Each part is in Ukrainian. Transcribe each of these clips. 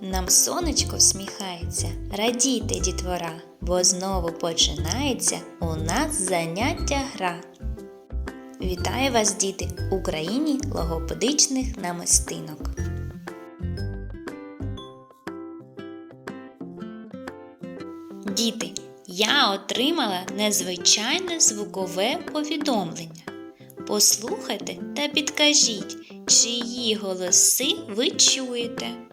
Нам сонечко всміхається, радійте, дітвора, бо знову починається у нас заняття гра. Вітаю вас, діти, у країні логопедичних намистинок. Діти, я отримала незвичайне звукове повідомлення. Послухайте та підкажіть, чиї голоси ви чуєте.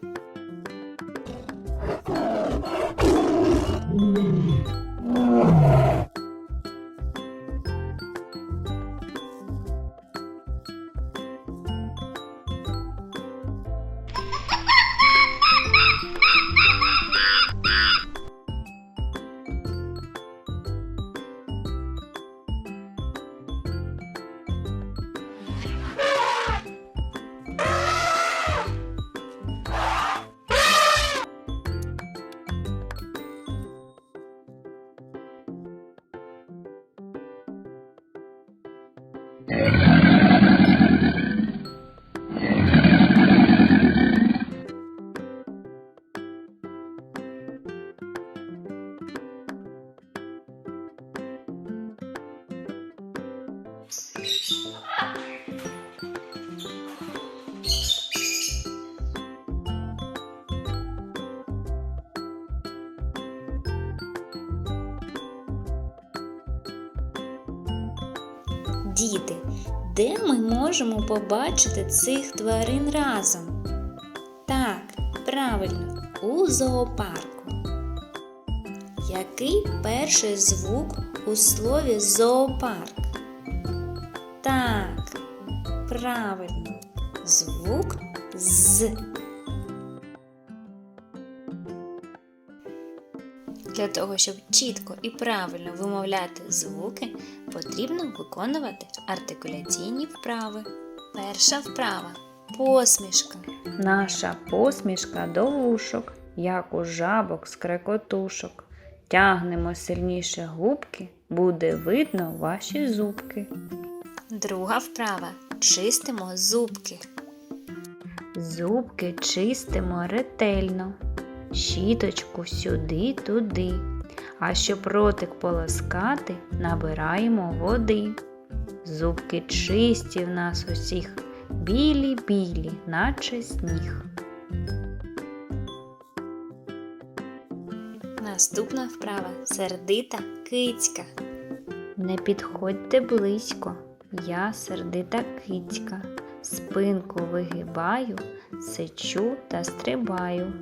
Діти, де ми можемо побачити цих тварин разом? Так, правильно, у зоопарку. Який перший звук у слові зоопарк? Так, правильно, звук з. Для того, щоб чітко і правильно вимовляти звуки, потрібно виконувати артикуляційні вправи. Перша вправа посмішка. Наша посмішка до вушок, як у жабок з крекотушок. Тягнемо сильніше губки, буде видно ваші зубки. Друга вправа чистимо зубки. Зубки чистимо ретельно, щіточку сюди туди. А щоб ротик полоскати, набираємо води. Зубки чисті в нас усіх, білі-білі, наче сніг. Наступна вправа сердита кицька. Не підходьте близько, я сердита кицька, спинку вигибаю, сичу та стрибаю.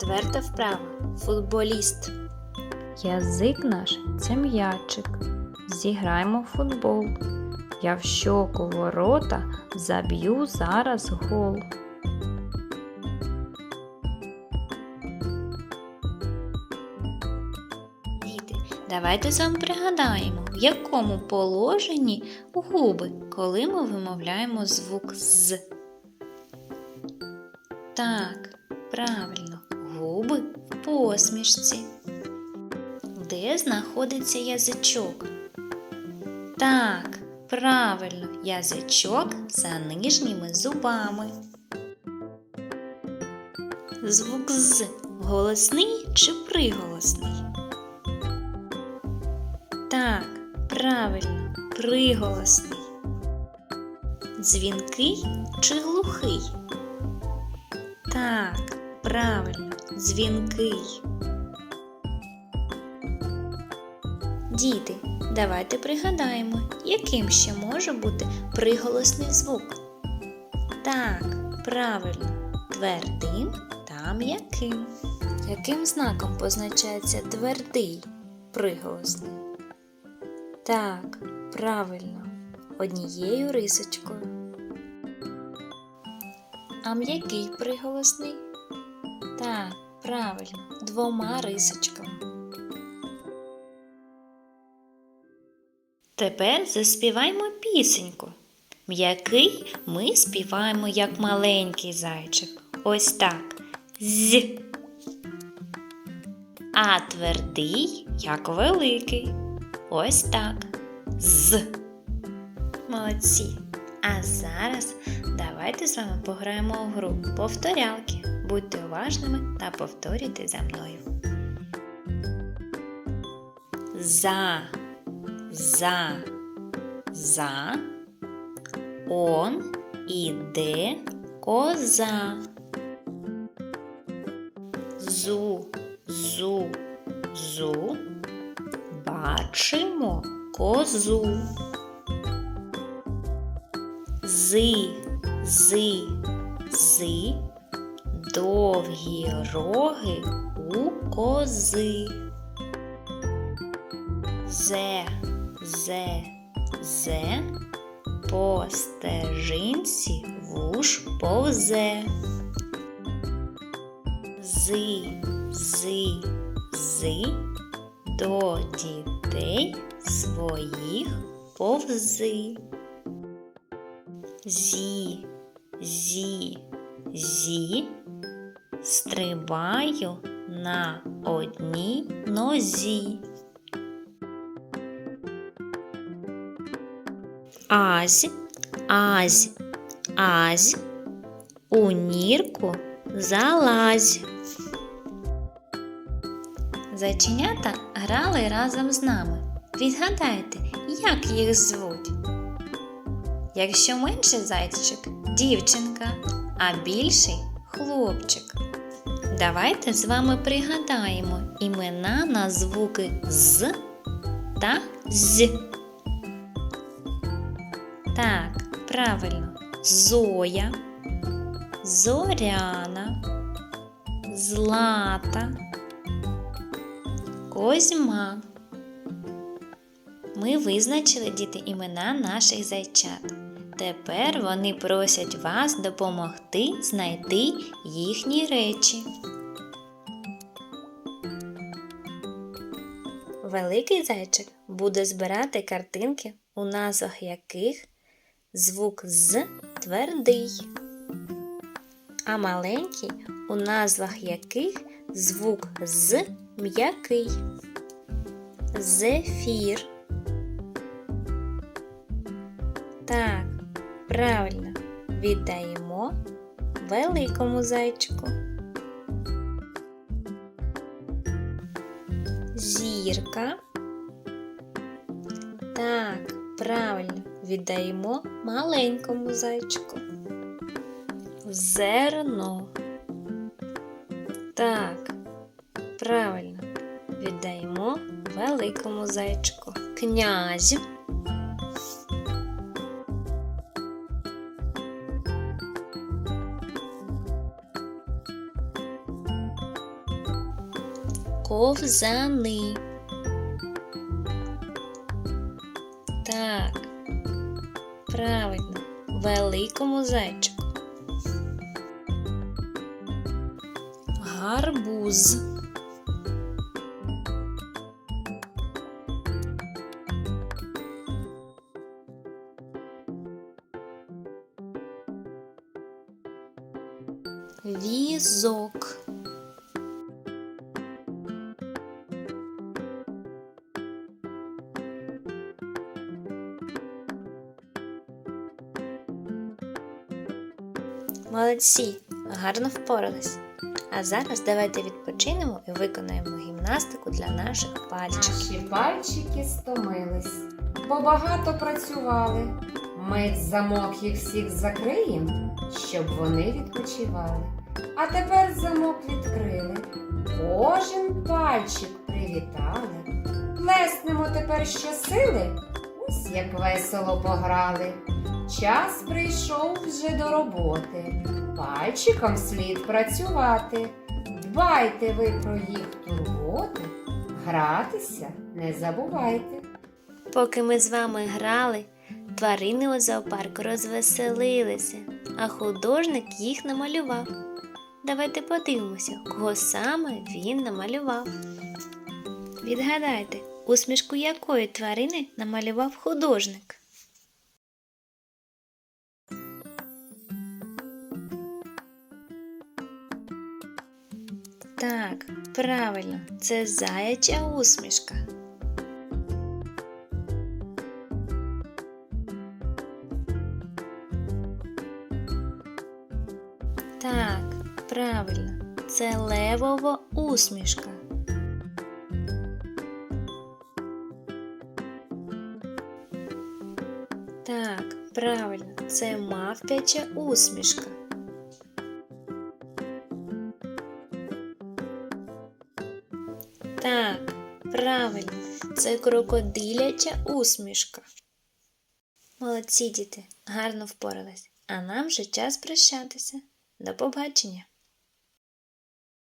Четверта вправа футболіст. Язик наш це м'ячик, зіграємо в футбол. Я в щоку ворота заб'ю зараз гол. Діти, давайте з вами пригадаємо, в якому положенні губи, коли ми вимовляємо звук з. Так, правильно, губи в посмішці. Де знаходиться язичок? Так, правильно, язичок за нижніми зубами. Звук з голосний чи приголосний? Так, правильно, приголосний. Дзвінкий чи глухий? Так, правильно, дзвінкий. Діти, давайте пригадаємо, яким ще може бути приголосний звук. Так, правильно, твердим та м'яким. Яким знаком позначається твердий приголосний? Так, правильно, однією рисочкою. А м'який приголосний? Так, правильно, двома рисочками. Тепер заспіваймо пісеньку. М'який ми співаємо як маленький зайчик. Ось так. З. а твердий, як великий. Ось так. З. Молодці. А зараз давайте з вами пограємо у гру повторялки. Будьте уважними та повторюйте за мною. За, за, за. Он іде коза. Зу, зу, зу. Бачимо козу. Зи, зи, зи. Довгі роги у кози. Зе, зе, зе. По стежинці вуш повзе. Зи, зи, зи. До дітей своїх повзи. Зі, зі, зі. Стрибаю на одній нозі. Азь, азь, азь, у нірку залазь. Зайченята грали разом з нами. Відгадайте, як їх звуть. Якщо менший зайчик дівчинка, а більший хлопчик. Давайте з вами пригадаємо імена на звуки з та з. Так, правильно. Зоя, Зоряна, Злата, Козьма. Ми визначили діти імена наших зайчат. Тепер вони просять вас допомогти знайти їхні речі. Великий зайчик буде збирати картинки, у назвах яких звук з твердий, а маленький, у назвах яких звук з м'який. Зефір. Так, правильно віддаємо великому зайчику. Зірка. Так, правильно віддаємо маленькому зайчику. Зерно. Так, правильно віддаємо великому зайчику. Князь. Ковзани. Так, правильно, великому зайчику. Гарбуз. Візок. Молодці, гарно впорались. А зараз давайте відпочинемо і виконаємо гімнастику для наших пальчиків. Наші пальчики стомились, бо багато працювали. Ми замок їх всіх закриємо, щоб вони відпочивали. А тепер замок відкрили. Кожен пальчик привітали. Плеснемо тепер щосили. Ось як весело пограли. Час прийшов вже до роботи. Пальчиком слід працювати. Дбайте ви про їх турботи. Гратися не забувайте. Поки ми з вами грали, тварини у зоопарку розвеселилися, а художник їх намалював. Давайте подивимося, кого саме він намалював. Відгадайте, усмішку якої тварини намалював художник. Так, правильно, це заяча усмішка. Так, правильно, це левова усмішка. Так, правильно, це мавпяча усмішка. Так, правильно, це крокодиляча усмішка. Молодці діти, гарно впорались. А нам вже час прощатися. До побачення!